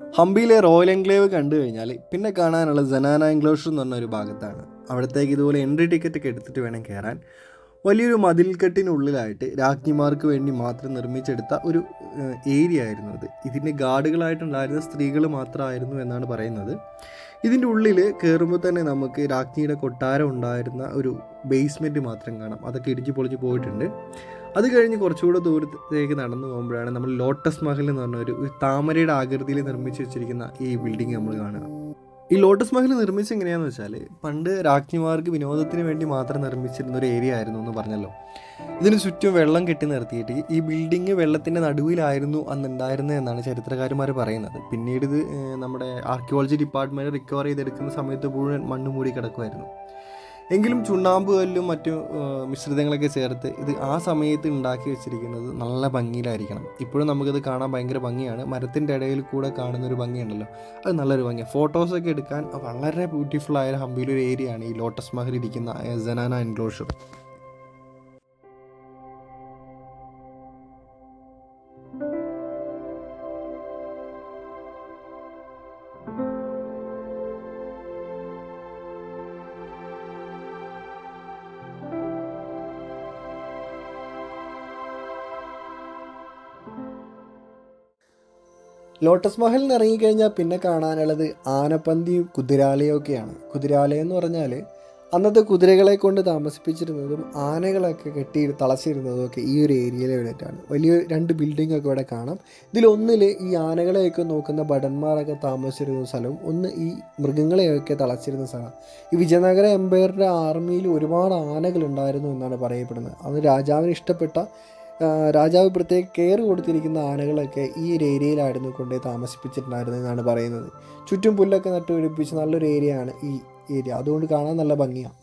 ഹംപിയിലെ royal enclave കണ്ടു കഴിഞ്ഞാൽ പിന്നെ കാണാനുള്ള ജനാന എൻക്ലോഷർ എന്ന് പറഞ്ഞ ഒരു ഭാഗത്താണ്. അവിടത്തേക്ക് ഇതുപോലെ എൻട്രി ടിക്കറ്റ് ഒക്കെ എടുത്തിട്ട് വേണം കയറാൻ വലിയൊരു മതിൽക്കെട്ടിനുള്ളിലായിട്ട് രാജ്ഞിമാർക്ക് വേണ്ടി മാത്രം നിർമ്മിച്ചെടുത്ത ഒരു ഏരിയ ആയിരുന്നു അത്. ഇതിന്റെ ഗാർഡുകളായിട്ടുണ്ടായിരുന്ന സ്ത്രീകൾ മാത്രമായിരുന്നു എന്നാണ് പറയുന്നത്. ഇതിന്റെ ഉള്ളിൽ കയറുമ്പോൾ തന്നെ നമുക്ക് രാജ്ഞിയുടെ കൊട്ടാരം ഉണ്ടായിരുന്ന ഒരു ബേസ്മെന്റ് മാത്രം കാണാം. അതൊക്കെ ഇടിച്ച് പൊളിച്ച് പോയിട്ടുണ്ട്. അത് കഴിഞ്ഞ് കുറച്ചുകൂടെ ദൂരത്തേക്ക് നടന്നു പോകുമ്പോഴാണ് നമ്മൾ ലോട്ടസ് മഹൽ എന്ന് പറഞ്ഞ ഒരു താമരയുടെ ആകൃതിയിൽ നിർമ്മിച്ച് വെച്ചിരിക്കുന്ന ഈ ബിൽഡിംഗ് നമ്മൾ കാണുക. ഈ ലോട്ടസ് മഹൽ നിർമ്മിച്ച് എങ്ങനെയാണെന്ന് വെച്ചാൽ പണ്ട് രാജ്ഞിമാർക്ക് വിനോദത്തിന് വേണ്ടി മാത്രം നിർമ്മിച്ചിരുന്ന ഒരു ഏരിയ ആയിരുന്നു എന്ന് പറഞ്ഞല്ലോ. ഇതിന് ചുറ്റും വെള്ളം കെട്ടി നിർത്തിയിട്ട് ഈ ബിൽഡിംഗ് വെള്ളത്തിന്റെ നടുവിലായിരുന്നു അന്നുണ്ടായിരുന്നത് എന്നാണ് ചരിത്രകാരന്മാർ പറയുന്നത്. പിന്നീട് ഇത് നമ്മുടെ ആർക്കിയോളജി ഡിപ്പാർട്ട്മെന്റ് റിക്കവർ ചെയ്തെടുക്കുന്ന സമയത്ത് മുഴുവൻ മണ്ണ് മൂടി കിടക്കുമായിരുന്നു. എങ്കിലും ചുണ്ണാമ്പ് കല്ലും മറ്റു മിശ്രിതങ്ങളൊക്കെ ചേർത്ത് ഇത് ആ സമയത്ത് ഉണ്ടാക്കി വെച്ചിരിക്കുന്നത് നല്ല ഭംഗിയിലായിരിക്കണം. ഇപ്പോഴും നമുക്കിത് കാണാൻ ഭയങ്കര ഭംഗിയാണ്. മരത്തിന്റെ ഇടയിൽ കൂടെ കാണുന്ന ഒരു ഭംഗിയുണ്ടല്ലോ. അത് നല്ലൊരു ഭംഗിയാണ് ഫോട്ടോസൊക്കെ എടുക്കാൻ വളരെ ബ്യൂട്ടിഫുൾ ആയ ഹംപിയിലൊരു ഏരിയയാണ് ഈ ലോട്ടസ് മഹൽ ഇരിക്കുന്ന ജനാന എൻക്ലോഷർ ലോട്ടസ് മഹലിൽ ഇറങ്ങിക്കഴിഞ്ഞാൽ പിന്നെ കാണാനുള്ളത് ആനപ്പന്തിയും കുതിരാലയൊക്കെയാണ്. കുതിരാലയം എന്ന് പറഞ്ഞാൽ അന്നത്തെ കുതിരകളെ കൊണ്ട് താമസിപ്പിച്ചിരുന്നതും ആനകളൊക്കെ കെട്ടി തളച്ചിരുന്നതും ഒക്കെ ഈ ഒരു ഏരിയയിൽ വേണ്ടിയിട്ടാണ് വലിയ രണ്ട് ബിൽഡിംഗ് ഒക്കെ ഇവിടെ കാണാം. ഇതിലൊന്നിൽ ഈ ആനകളെയൊക്കെ നോക്കുന്ന ഭടന്മാരൊക്കെ താമസിച്ചിരുന്ന സ്ഥലവും ഒന്ന് ഈ മൃഗങ്ങളെയൊക്കെ തളച്ചിരുന്ന സ്ഥലം. ഈ വിജയനഗര എംപയറിന്റെ ആർമിയിൽ ഒരുപാട് ആനകളുണ്ടായിരുന്നു എന്നാണ് പറയപ്പെടുന്നത്. അന്ന് രാജാവിന് ഇഷ്ടപ്പെട്ട രാജാവ് പ്രത്യേക കെയർ കൊടുത്തിരിക്കുന്ന ആനകളൊക്കെ ഈ ഒരു ഏരിയയിലായിരുന്നു കൊണ്ടുപോയി താമസിപ്പിച്ചിട്ടുണ്ടായിരുന്നത് എന്നാണ് പറയുന്നത്. ചുറ്റും പുല്ലൊക്കെ നട്ടുപിടിപ്പിച്ച് നല്ലൊരു ഏരിയ ആണ് ഈ ഏരിയ. അതുകൊണ്ട് കാണാൻ നല്ല ഭംഗിയാണ്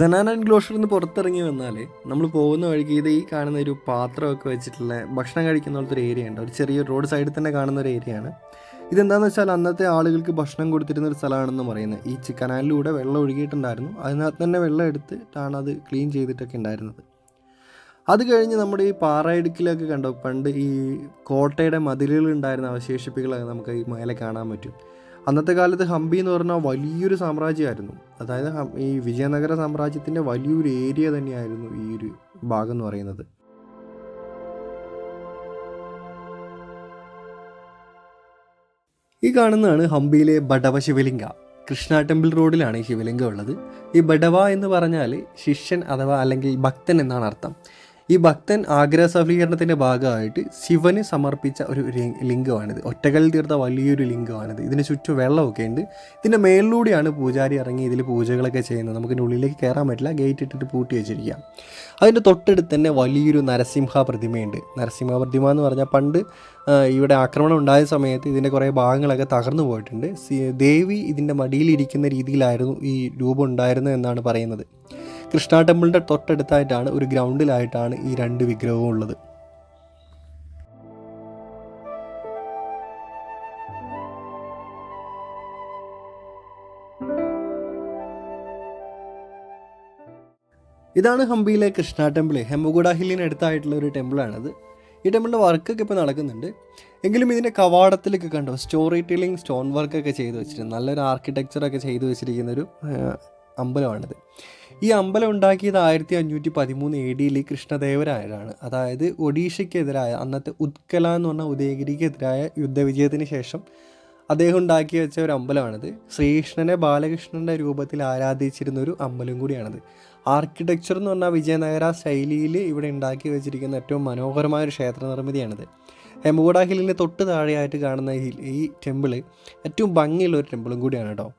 ജനാന എൻക്ലോഷറിൽ നിന്ന് പുറത്തിറങ്ങി വന്നാൽ നമ്മൾ പോകുന്ന വഴിക്ക് ഇത് ഈ കാണുന്ന ഒരു പാത്രമൊക്കെ വെച്ചിട്ടുള്ള ഭക്ഷണം കഴിക്കുന്ന പോലത്തെ ഒരു ഏരിയ ഉണ്ട്. ഒരു ചെറിയ റോഡ് സൈഡിൽ തന്നെ കാണുന്ന ഒരു ഏരിയ ആണ്. ഇതെന്താണെന്ന് വെച്ചാൽ അന്നത്തെ ആളുകൾക്ക് ഭക്ഷണം കൊടുത്തിരുന്ന ഒരു സ്ഥലമാണെന്ന് പറയുന്നത്. ഈ കനാലിലൂടെ വെള്ളം ഒഴുകിയിട്ടുണ്ടായിരുന്നു. അതിനകത്ത് തന്നെ വെള്ളം എടുത്തിട്ടാണ് അത് ക്ലീൻ ചെയ്തിട്ടൊക്കെ ഉണ്ടായിരുന്നത്. അത് കഴിഞ്ഞ് നമ്മുടെ ഈ പാറയിടുക്കിലൊക്കെ കണ്ടോ? പണ്ട് ഈ കോട്ടയുടെ മതിലുകൾ ഉണ്ടായിരുന്ന അവശേഷിപ്പുകളൊക്കെ നമുക്ക് ഈ മേലെ കാണാൻ പറ്റും. അന്നത്തെ കാലത്ത് ഹംപി എന്ന് പറഞ്ഞാൽ വലിയൊരു സാമ്രാജ്യമായിരുന്നു. അതായത് ഈ വിജയനഗര സാമ്രാജ്യത്തിന്റെ വലിയൊരു ഏരിയ തന്നെയായിരുന്നു ഈ ഒരു ഭാഗം എന്ന് പറയുന്നത്. ഈ കാണുന്നതാണ് ഹംപിയിലെ ബഡവ ശിവലിംഗ. കൃഷ്ണ ടെമ്പിൾ റോഡിലാണ് ഈ ശിവലിംഗം ഉള്ളത്. ഈ ബഡവ എന്ന് പറഞ്ഞാൽ ശിഷ്യൻ അഥവാ അല്ലെങ്കിൽ ഭക്തൻ എന്നാണ് അർത്ഥം. ഈ ഭക്തൻ ആഗ്രഹ സഫലീകരണത്തിന്റെ ഭാഗമായിട്ട് ശിവന് സമർപ്പിച്ച ഒരു ലിംഗമാണിത്. ഒറ്റകൾ തീർത്ത വലിയൊരു ലിംഗമാണിത്. ഇതിന് ചുറ്റും വെള്ളമൊക്കെ ഉണ്ട്. ഇതിന്റെ മേളിലൂടെയാണ് പൂജാരി ഇറങ്ങി ഇതിൽ പൂജകളൊക്കെ ചെയ്യുന്നത്. നമുക്ക് ഇതിന്റെ ഉള്ളിലേക്ക് കയറാൻ പറ്റില്ല. ഗേറ്റ് ഇട്ടിട്ട് പൂട്ടി വെച്ചിരിക്കുക അതിന്റെ തൊട്ടടുത്ത് തന്നെ വലിയൊരു നരസിംഹ പ്രതിമയുണ്ട്. നരസിംഹ പ്രതിമ എന്ന് പറഞ്ഞാൽ പണ്ട് ഇവിടെ ആക്രമണം ഉണ്ടായ സമയത്ത് ഇതിന്റെ കുറേ ഭാഗങ്ങളൊക്കെ തകർന്നു പോയിട്ടുണ്ട്. ദേവി ഇതിന്റെ മടിയിലിരിക്കുന്ന രീതിയിലായിരുന്നു ഈ രൂപം ഉണ്ടായിരുന്നത് എന്നാണ് പറയുന്നത്. കൃഷ്ണ ടെമ്പിളിന്റെ തൊട്ടടുത്തായിട്ടാണ് ഒരു ഗ്രൗണ്ടിലായിട്ടാണ് ഈ രണ്ട് വിഗ്രഹവും ഉള്ളത്. ഇതാണ് ഹംപിയിലെ കൃഷ്ണ ടെമ്പിൾ ഹെമഗുഡ ഹില്ലിന് അടുത്തായിട്ടുള്ള ഒരു ടെമ്പിളാണത്. ഈ ടെമ്പിളിന്റെ വർക്കൊക്കെ ഇപ്പോൾ നടക്കുന്നുണ്ട്. എങ്കിലും ഇതിന്റെ കവാടത്തിലൊക്കെ കണ്ടോ സ്റ്റോറി ടെല്ലിംഗ് സ്റ്റോൺ വർക്കൊക്കെ ചെയ്തു വെച്ചിട്ടുണ്ട് നല്ലൊരു ആർക്കിടെക്ചറൊക്കെ ചെയ്തു വെച്ചിരിക്കുന്ന ഒരു ആ, അമ്പലമാണിത്. ഈ അമ്പലം ഉണ്ടാക്കിയത് ആയിരത്തി അഞ്ഞൂറ്റി പതിമൂന്ന് എ ഡിയിൽ കൃഷ്ണദേവരായരാണ്. അതായത് ഒഡീഷയ്ക്കെതിരായ അന്നത്തെ ഉത്കല എന്ന് പറഞ്ഞ ഉദയഗിരിക്കെതിരായ യുദ്ധവിജയത്തിന് ശേഷം അദ്ദേഹം ഉണ്ടാക്കി വെച്ച ഒരു അമ്പലമാണിത്. ശ്രീകൃഷ്ണനെ ബാലകൃഷ്ണന്റെ രൂപത്തിൽ ആരാധിച്ചിരുന്ന ഒരു അമ്പലം കൂടിയാണിത്. ആർക്കിടെക്ചർ എന്ന് പറഞ്ഞാൽ വിജയനഗര ശൈലിയിൽ ഇവിടെ ഉണ്ടാക്കി വെച്ചിരിക്കുന്ന ഏറ്റവും മനോഹരമായ ഒരു ക്ഷേത്ര നിർമ്മിതിയാണിത്. ഹെമഗുഡ ഹില്ലിന്റെ തൊട്ട് താഴെയായിട്ട് കാണുന്ന ഈ ടെമ്പിൾ ഏറ്റവും ഭംഗിയുള്ള ഒരു ടെമ്പിളും കൂടിയാണ് കേട്ടോ.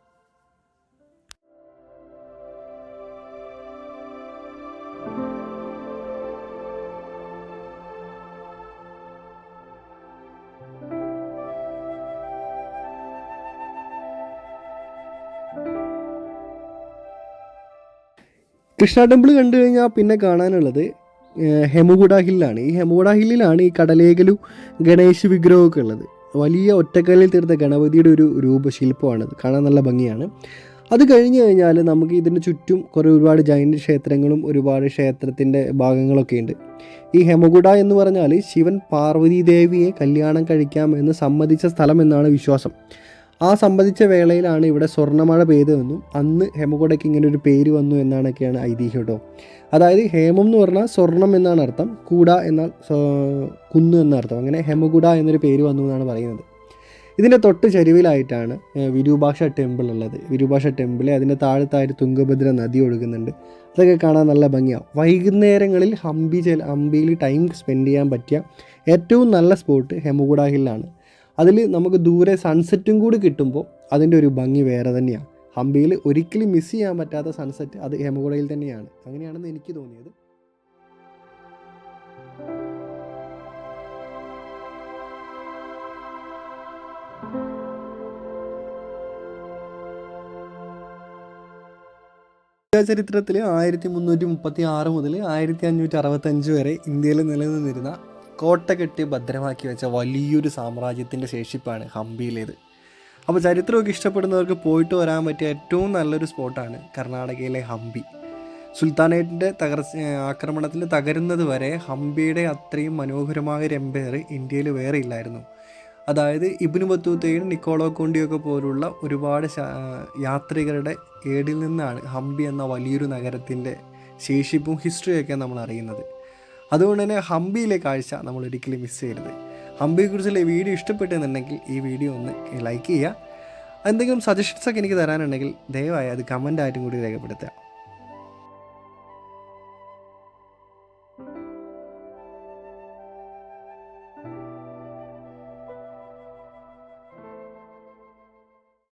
കൃഷ്ണ ടെമ്പിൾ കണ്ടു കഴിഞ്ഞാൽ പിന്നെ കാണാനുള്ളത് ഹെമുകുട ഹില്ലാണ്. ഈ ഹെമുകുട ഹില്ലിലാണ് ഈ കടലേകലു ഗണേശ് വിഗ്രഹമൊക്കെ ഉള്ളത്. വലിയ ഒറ്റക്കല്ലിൽ തീർത്ത ഗണപതിയുടെ ഒരു രൂപശില്പമാണത് കാണാൻ നല്ല ഭംഗിയാണ്. അത് കഴിഞ്ഞ് കഴിഞ്ഞാൽ നമുക്ക് ഇതിന് ചുറ്റും കുറേ ഒരുപാട് ജൈന ക്ഷേത്രങ്ങളും ഒരുപാട് ക്ഷേത്രത്തിന്റെ ഭാഗങ്ങളൊക്കെ ഉണ്ട്. ഈ ഹെമകുട എന്ന് പറഞ്ഞാൽ ശിവൻ പാർവതി ദേവിയെ കല്യാണം കഴിക്കാമെന്ന് സമ്മതിച്ച സ്ഥലം എന്നാണ് വിശ്വാസം. ആ സംബന്ധിച്ച വേളയിലാണ് ഇവിടെ സ്വർണമഴ പെയ്തതെന്നും അന്ന് ഹെമകുടയ്ക്ക് ഇങ്ങനെ ഒരു പേര് വന്നു എന്നാണൊക്കെയാണ് ഐതിഹ്യം കേട്ടോ. അതായത് ഹേമം എന്ന് പറഞ്ഞാൽ സ്വർണം എന്നാണ് അർത്ഥം കൂട എന്നാൽ കുന്ന് എന്നർത്ഥം അങ്ങനെ ഹേമകുട എന്നൊരു പേര് വന്നു എന്നാണ് പറയുന്നത്. ഇതിന്റെ തൊട്ട് ചരിവിലായിട്ടാണ് വിരൂപാക്ഷ ടെമ്പിൾ ഉള്ളത്. വിരൂപാക്ഷ ടെമ്പിൾ അതിന്റെ താഴത്തായിട്ട് തുംഗഭദ്ര നദി ഒഴുകുന്നുണ്ട്. അതൊക്കെ കാണാൻ നല്ല ഭംഗിയാവും വൈകുന്നേരങ്ങളിൽ ഹംപി ചെൽ ഹംപിയിൽ ടൈം സ്പെൻഡ് ചെയ്യാൻ പറ്റിയ ഏറ്റവും നല്ല സ്പോട്ട് ഹെമുകുട ഹില്ലാണ് അതിൽ നമുക്ക് ദൂരെ സൺസെറ്റും കൂടി കിട്ടുമ്പോൾ അതിന്റെ ഒരു ഭംഗി വേറെ തന്നെയാണ്. ഹംപിയിൽ ഒരിക്കലും മിസ് ചെയ്യാൻ പറ്റാത്ത സൺസെറ്റ് അത് ഹെമുകുടയിൽ തന്നെയാണ്. അങ്ങനെയാണെന്ന് എനിക്ക് തോന്നിയത്. ചരിത്രത്തിൽ ആയിരത്തി മുന്നൂറ്റി മുപ്പത്തി ആറ് മുതൽ ആയിരത്തി അഞ്ഞൂറ്റി അറുപത്തഞ്ച് വരെ ഇന്ത്യയിൽ നിലനിന്നിരുന്ന കോട്ട കെട്ടി ഭദ്രമാക്കി വെച്ച വലിയൊരു സാമ്രാജ്യത്തിന്റെ ശേഷിപ്പാണ് ഹംപിയിലേത്. അപ്പോൾ ചരിത്രമൊക്കെ ഇഷ്ടപ്പെടുന്നവർക്ക് പോയിട്ട് വരാൻ പറ്റിയ ഏറ്റവും നല്ലൊരു സ്പോട്ടാണ് കർണാടകയിലെ ഹംപി. സുൽത്താനേറ്റിന്റെ തകർച്ച ആക്രമണത്തിൽ തകരുന്നത് വരെ ഹംപിയുടെ അത്രയും മനോഹരമായ ഒരു എംപയർ ഇന്ത്യയിൽ വേറെ ഇല്ലായിരുന്നു. അതായത് ഇബിനു ബത്തൂത്തയും നിക്കോളോ കോണ്ടിയൊക്കെ പോലുള്ള ഒരുപാട് യാത്രികരുടെ ഏടിൽ നിന്നാണ് ഹംപി എന്ന വലിയൊരു നഗരത്തിന്റെ ശേഷിപ്പും ഹിസ്റ്ററിയൊക്കെ നമ്മൾ അറിയുന്നത്. അതുകൊണ്ട് തന്നെ ഹംപിയിലെ കാഴ്ച നമ്മൾ ഒരിക്കലും മിസ് ചെയ്യരുത്. ഹംപിയെക്കുറിച്ചുള്ള ഈ വീഡിയോ ഇഷ്ടപ്പെട്ടെന്നുണ്ടെങ്കിൽ ഈ വീഡിയോ ഒന്ന് ലൈക്ക് ചെയ്യുക. എന്തെങ്കിലും സജഷൻസൊക്കെ എനിക്ക് തരാനുണ്ടെങ്കിൽ ദയവായി അത് കമന്റായിട്ടും കൂടി രേഖപ്പെടുത്തുക.